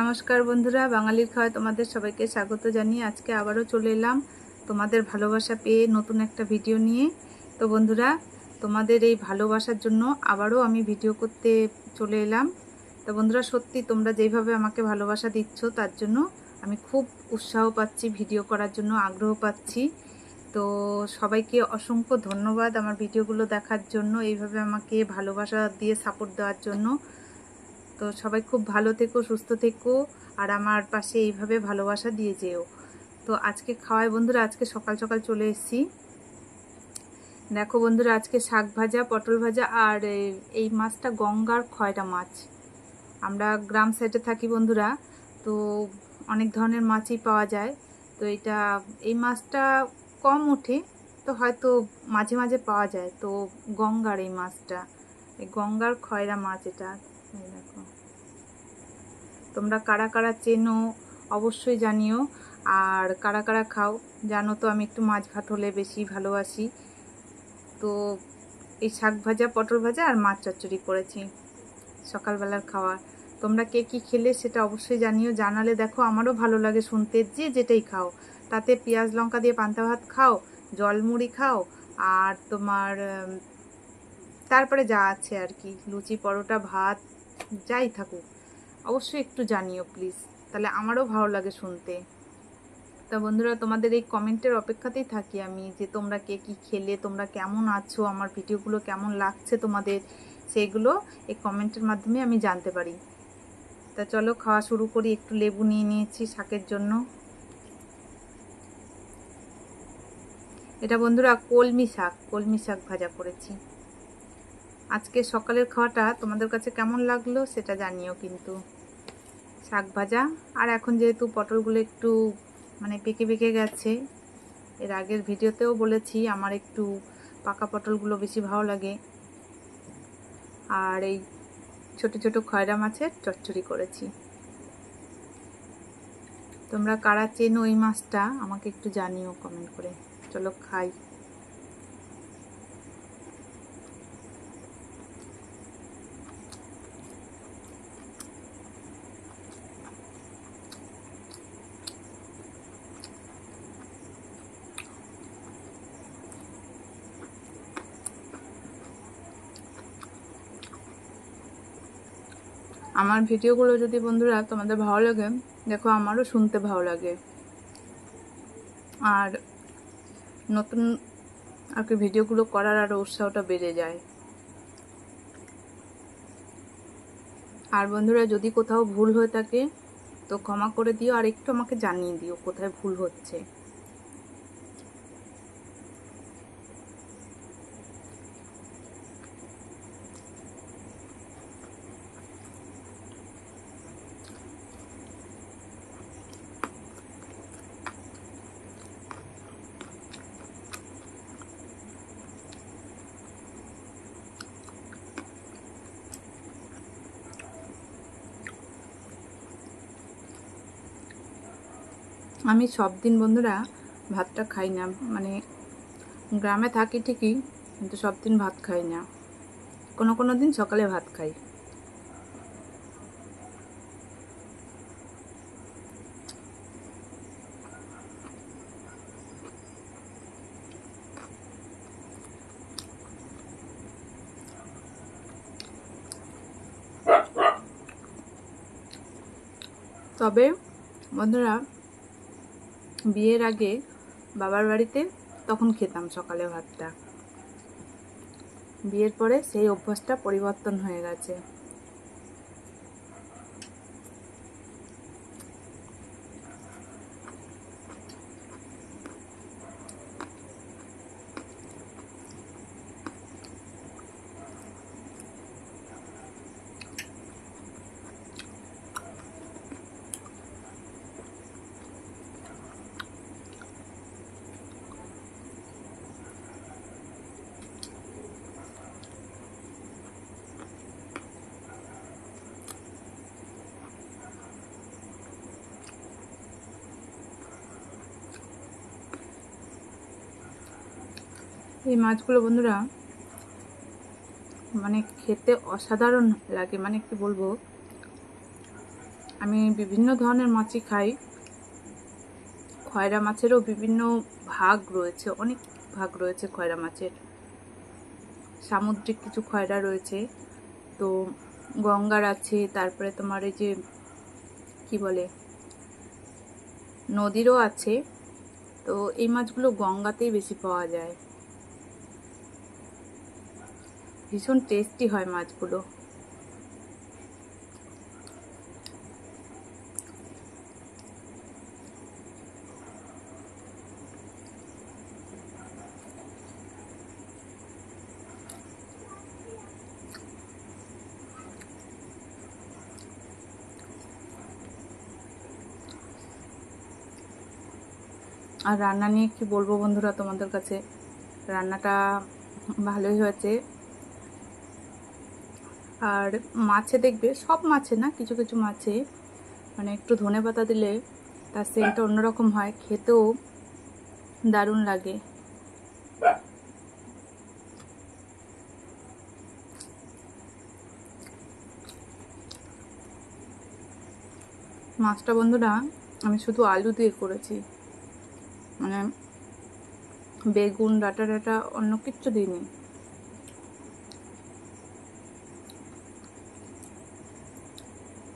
নমস্কার বন্ধুরা, বাঙালির খাওয়ায় তোমাদের সবাইকে স্বাগত জানিয়ে আজকে আবারও চলে এলাম তোমাদের ভালোবাসা পেয়ে নতুন একটা ভিডিও নিয়ে। তো বন্ধুরা, তোমাদের এই ভালোবাসার জন্য আবারও আমি ভিডিও করতে চলে এলাম। তো বন্ধুরা, সত্যি তোমরা যেইভাবে আমাকে ভালোবাসা দিচ্ছ, তার জন্য আমি খুব উৎসাহ পাচ্ছি, ভিডিও করার জন্য আগ্রহ পাচ্ছি। তো সবাইকে অসংখ্য ধন্যবাদ আমার ভিডিওগুলো দেখার জন্য, এইভাবে আমাকে ভালোবাসা দিয়ে সাপোর্ট দেওয়ার জন্য। তো সবাই খুব ভালো থেকো, সুস্থ থেকো, আর আমার পাশে এইভাবে ভালোবাসা দিয়ে যেও। তো আজকে খাওয়াই বন্ধুরা, আজকে সকাল সকাল চলে এসেছি। দেখো বন্ধুরা, আজকে শাক ভাজা, পটল ভাজা, আর এই- মাছটা গঙ্গার খয়রা মাছ। আমরা গ্রাম সাইডে থাকি বন্ধুরা, তো অনেক ধরনের মাছই পাওয়া যায়। তো এটা, এই মাছটা কম ওঠে তো হয়তো মাঝে মাঝে পাওয়া যায়। তো গঙ্গার এই মাছটা, এই গঙ্গার খয়রা মাছ এটা। দেখো তোমরা কারা কারা চেনো অবশ্যই জানিও। আর কারা কারা খাও, জানো তো আমি একটু মাছ ভাত হলে বেশি ভালোবাসি। তো এই শাক ভাজা, পটল ভাজা আর মাছ চচ্চড়ি করেছি সকালবেলার খাওয়া তোমরা কে কী খেলে সেটা অবশ্যই জানিও। জানালে দেখো আমারও ভালো লাগে শুনতে। যে যেটাই খাও, তাতে পেঁয়াজ লঙ্কা দিয়ে পান্তা ভাত খাও জলমুড়ি খাও, আর তোমার তারপরে যা আছে আর কি, লুচি, পরোটা, ভাত যাই থাকুক, অবশ্যই একটু জানিও প্লিজ তাহলে আমারও ভালো লাগে শুনতে। তা বন্ধুরা, তোমাদের এই কমেন্টের অপেক্ষাতেই থাকি আমি যে তোমরা কে কী খেলে, তোমরা কেমন আছো, আমার ভিডিওগুলো কেমন লাগছে তোমাদের সেইগুলো এই কমেন্টের মাধ্যমে আমি জানতে পারি। তা চলো, খাওয়া শুরু করি, একটু লেবু নিয়ে নিয়েছি শাকের জন্য। এটা বন্ধুরা, কলমি শাক কলমি শাক ভাজা করেছি। আজকে সকালের খাওয়াটা তোমাদের কাছে কেমন লাগল সেটা জানিও কিন্তু। শাক ভাজা, আর এখন যেহেতু পটলগুলো একটু মানে পেকে পেকে গেছে, এর আগের ভিডিওতেও বলেছি আমার একটু পাকা পটলগুলো বেশি ভালো লাগে। আর এই ছোট ছোট খয়রা মাছের চচ্চড়ি করেছি। তোমরা কারা চেনো ওই মাছটা আমাকে একটু জানিও কমেন্ট করে। চলো খাই। আমার ভিডিওগুলো যদি বন্ধুরা তোমাদের ভালো লাগে, দেখো আমারও শুনতে ভালো লাগে। আর নতুন আর কি ভিডিওগুলো করার আরও উৎসাহটা বেড়ে যায়। আর বন্ধুরা যদি কোথাও ভুল হয়ে থাকে, তো ক্ষমা করে দিও, আর একটু আমাকে জানিয়ে দিও কোথায় ভুল হচ্ছে। আমি সব দিন বন্ধুরা ভাতটা খাই না। মানে গ্রামে থাকি ঠিকই, কিন্তু সব দিন ভাত খাই না। কোনো কোনো দিন সকালে ভাত খাই। তবে বন্ধুরা বিয়ের আগে বাবার বাড়িতে তখন খেতাম সকালে ভাতটা। বিয়ের পরে সেই অভ্যাসটা পরিবর্তন হয়ে গেছে। এই মাছগুলো বন্ধুরা মানে খেতে অসাধারণ লাগে মানে কি বলব? আমি বিভিন্ন ধরনের মাছই খাই। খয়রা মাছেরও বিভিন্ন ভাগ রয়েছে, অনেক ভাগ রয়েছে খয়রা মাছের। সামুদ্রিক কিছু খয়রা রয়েছে, তো গঙ্গার আছে, তারপরে তোমার এই যে, কি বলে, নদীরও আছে। তো এই মাছগুলো গঙ্গাতেই বেশি পাওয়া যায়। ভীষণ টেস্টি হয় মাছগুলো। আর রান্না নিয়ে কি বলব বন্ধুরা তোমাদের কাছে? রান্নাটা ভালোই হয়েছে। আর মাছে দেখবে, সব মাছে না, কিছু কিছু মাছে মানে একটু ধনে পাতা দিলে তার সেন্টটা অন্যরকম হয়, খেতেও দারুণ লাগে। মাছটা বন্ধুরা, আমি শুধু আলু দিয়ে করেছি। মানে বেগুন, ডাটা ডাটা অন্য কিচ্ছু দিইনি।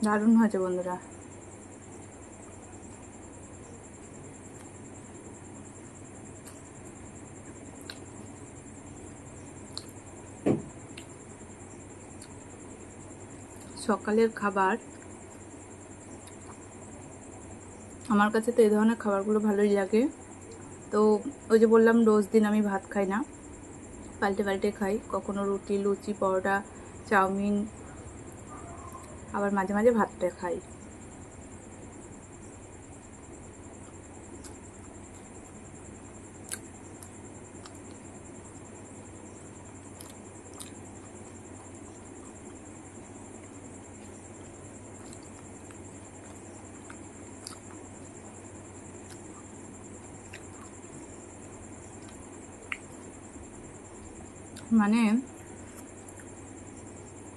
দারুণ হয়েছে বন্ধুরা। সকালের খাবার। আমার কাছে তো এই ধরনের খাবারগুলো ভালোই লাগে। তো ওই যে বললাম, রোজ দিন আমি ভাত খাই না। পাল্টে পাল্টে খাই। কখনো রুটি, লুচি, পরোটা, চাউমিন আবার মাঝে মাঝে ভাতটা খাই। মানে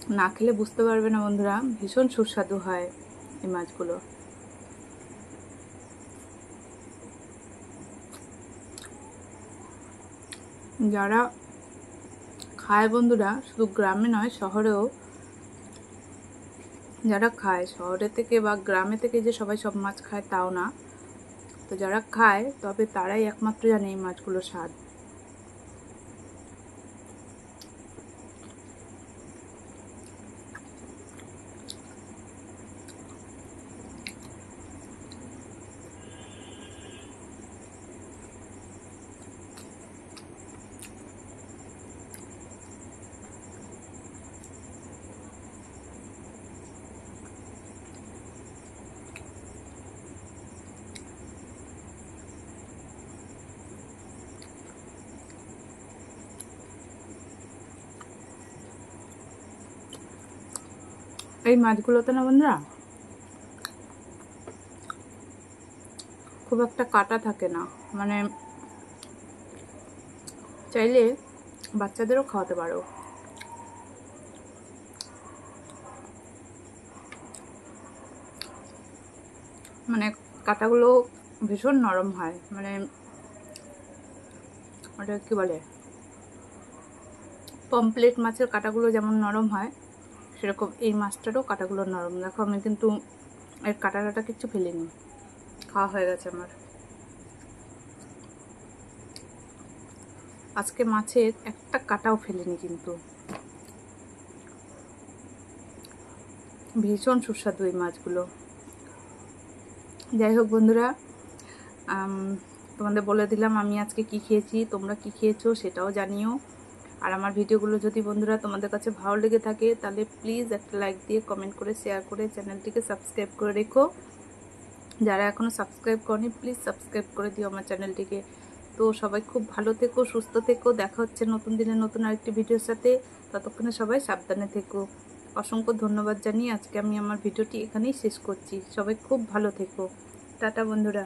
না খেলে বুঝতে পারবে না বন্ধুরা, ভীষণ সুস্বাদু হয় এই মাছগুলো। যারা খায় বন্ধুরা, শুধু গ্রামে নয়, শহরেও যারা খায়, শহরে থেকে বা গ্রামে থেকে যে সবাই সব মাছ খায় তাও না। তো যারা খায়, তবে তারাই একমাত্র জানে এই মাছগুলোর স্বাদ। এই মাছগুলোতে না বন্ধুরা, খুব একটা কাটা থাকে না। মানে চাইলে বাচ্চাদেরও খাওয়াতে পারো। মানে কাটাগুলো ভীষণ নরম হয়। মানে ওটা কি বলে? পমপ্লেট মাছের কাটাগুলো যেমন নরম হয় সেরকম এই মাছটারও কাটাগুলো নরম। দেখো, আমি কিন্তু এর কাটা কাটা কিচ্ছু ফেলিনি। খাওয়া হয়ে গেছে আমার। আজকে মাছের একটা কাটাও ফেলিনি কিন্তু। ভীষণ সুস্বাদু এই মাছগুলো। যাই হোক বন্ধুরা তোমাদের বলে দিলাম আমি আজকে কি খেয়েছি, তোমরা কি খেয়েছো সেটাও জানিও। আর আমার ভিডিওগুলো যদি বন্ধুরা তোমাদের কাছে ভালো লেগে থাকে, তাহলে প্লিজ একটা লাইক দিয়ে কমেন্ট করে শেয়ার করে চ্যানেলটিকে সাবস্ক্রাইব করে রেখো। যারা এখনও সাবস্ক্রাইব করনি প্লিজ সাবস্ক্রাইব করে দিও আমার চ্যানেলটিকে তো সবাই খুব ভালো থেকো, সুস্থ থেকো, দেখা হচ্ছে নতুন দিনে নতুন আরেকটি ভিডিওর সাথে। ততক্ষণে সবাই সাবধানে থেকো। অসংখ্য ধন্যবাদ জানিয়ে আজকে আমি আমার ভিডিওটি এখানেই শেষ করছি। সবাই খুব ভালো থেকো। টাটা বন্ধুরা।